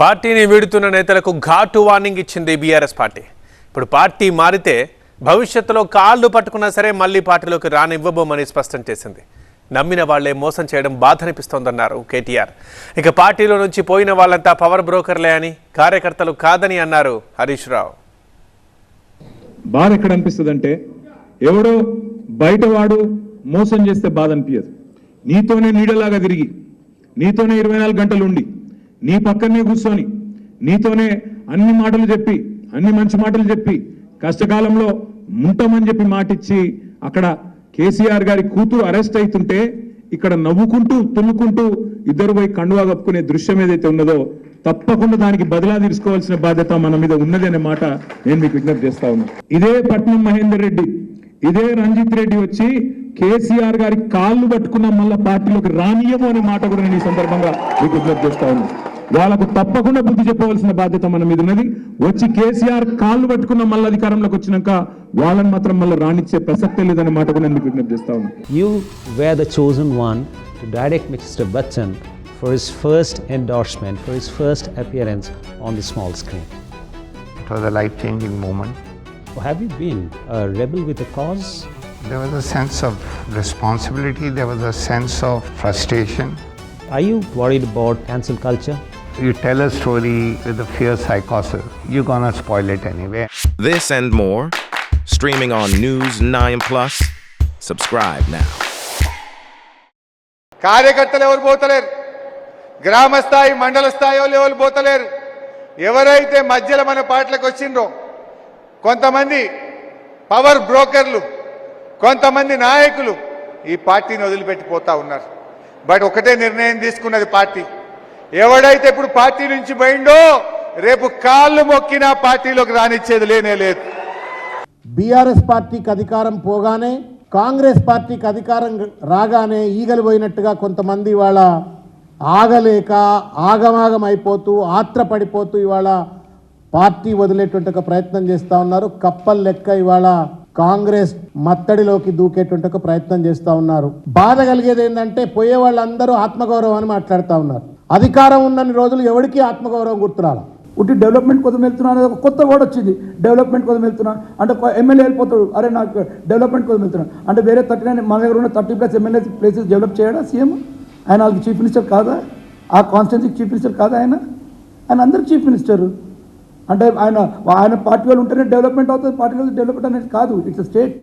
పార్టీని వీడుతున్న నేతలకు ఘాటు వార్నింగ్ ఇచ్చింది బీఆర్ఎస్ పార్టీ. ఇప్పుడు పార్టీ మారితే భవిష్యత్తులో కాళ్ళు పట్టుకున్నా సరే మళ్ళీ పార్టీలోకి రానివ్వబోమని స్పష్టం చేసింది. నమ్మిన వాళ్ళే మోసం చేయడం బాధనిపిస్తోందన్నారు కేటీఆర్. ఇక పార్టీలో నుంచి పోయిన వాళ్ళంతా పవర్ బ్రోకర్లే అని కార్యకర్తలు కాదని అన్నారు హరీష్ రావు. బాధ ఎక్కడ అనిపిస్తుంది అంటే ఎవడో బయటవాడు మోసం చేస్తే బాధ అనిపించదు నీతోనే నీడలాగా తిరిగి నీతోనే ఇరవై నాలుగు గంటలు ఉండి నీ పక్కనే కూర్చొని నీతోనే అన్ని మాటలు చెప్పి అన్ని మంచి మాటలు చెప్పి కష్టకాలంలో ఉంటామని చెప్పి మాటిచ్చి అక్కడ కేసీఆర్ గారి కూతురు అరెస్ట్ అవుతుంటే ఇక్కడ నవ్వుకుంటూ తుమ్ముకుంటూ ఇద్దరు పోయి కండువా కప్పుకునే దృశ్యం ఏదైతే ఉన్నదో తప్పకుండా దానికి బదిలా తీసుకోవాల్సిన బాధ్యత మన మీద ఉన్నది అనే మాట నేను మీకు విజ్ఞప్తి చేస్తా ఉన్నా. ఇదే పట్నం మహేందర్ రెడ్డి ఇదే రంజిత్ రెడ్డి వచ్చి కేసీఆర్ గారి కాళ్ళు పట్టుకున్న మళ్ళీ పార్టీలోకి రానియము అనే మాట కూడా నేను ఈ సందర్భంగా మీకు విజ్ఞప్తి చేస్తా ఉన్నా. వాళ్ళకు తప్పకుండా బుద్ధి చెప్పవలసిన బాధ్యత మన మీద ఉన్నది వచ్చి కేసీఆర్ కాళ్ళు పట్టుకున్న మళ్ళీ అధికారంలోకి వచ్చినాక వాళ్ళని మాత్రం మళ్ళీ రానిచ్చే ప్రసక్తే లేదనే మాట కూడా నేను మీకు విజ్ఞప్తి చేస్తా ఉన్నా You were the chosen one to direct Mr. Bachchan for his first endorsement, for his first appearance on the small screen. It was a life changing moment. Have you been a rebel with a cause? There was a sense of responsibility, there was a sense of frustration. Are you worried about cancel culture? You tell a story with a fierce psychosis, you're gonna spoil it anyway. This and more, streaming on News 9 Plus. Subscribe now. కార్యకర్తలు ఎవరు పోతలేరు గ్రామ స్థాయి మండల స్థాయి వాళ్ళు ఎవరు పోతలేరు ఎవరైతే మధ్యలో మన పార్టీలకు వచ్చిండ్రో కొంతమంది పవర్ బ్రోకర్లు కొంతమంది నాయకులు ఈ పార్టీని వదిలిపెట్టిపోతా ఉన్నారు బట్ ఒకటే నిర్ణయం తీసుకున్నది పార్టీ ఎవడైతే ఇప్పుడు పార్టీ నుంచి పోయిండో రేపు కాళ్ళు మొక్కినా పార్టీలోకి రానిచ్చేది లేనే లేదు. బీఆర్ఎస్ పార్టీకి అధికారం పోగానే కాంగ్రెస్ పార్టీకి అధికారం రాగానే ఈగలు పోయినట్టుగా కొంతమంది ఇవాళ ఆగలేక ఆగమాగం అయిపోతూ ఆత్రపడిపోతూ ఇవాళ పార్టీ వదిలేటువంటి ఒక ప్రయత్నం చేస్తూ ఉన్నారు. కప్పల్ లెక్క ఇవాళ కాంగ్రెస్ మత్తడిలోకి దూకేటువంటి ఒక ప్రయత్నం చేస్తూ ఉన్నారు. బాధ కలిగేది ఏంటంటే పోయే వాళ్ళందరూ ఆత్మగౌరవం అని మాట్లాడుతూ ఉన్నారు. అధికారం ఉన్నన్ని రోజులు ఎవరికీ ఆత్మగౌరవం గుర్తురాలి? ఉట్టి డెవలప్మెంట్ కోసం వెళ్తున్నా అనేది ఒక కొత్త వర్డ్ వచ్చింది. డెవలప్మెంట్ కోసం వెళ్తున్నాను అంటే ఎమ్మెల్యే వెళ్ళిపోతాడు. అరే నాకు డెవలప్మెంట్ కోసం వెళ్తున్నాను అంటే వేరే థర్టీ నైన్ మన దగ్గర ఉన్న thirty plus MLA places develop చేయడా సీఎం ఆయన వాళ్ళకి చీఫ్ మినిస్టర్ కాదా? ఆ కాన్స్టిట్యున్సీకి చీఫ్ మినిస్టర్ కాదా ఆయన? ఆయన అందరు చీఫ్ మినిస్టర్ అంటే ఆయన ఆయన పార్టీ వాళ్ళు ఉంటేనే డెవలప్మెంట్ అవుతుంది. పార్టీ వాళ్ళు డెవలప్మెంట్ అనేది కాదు. It's state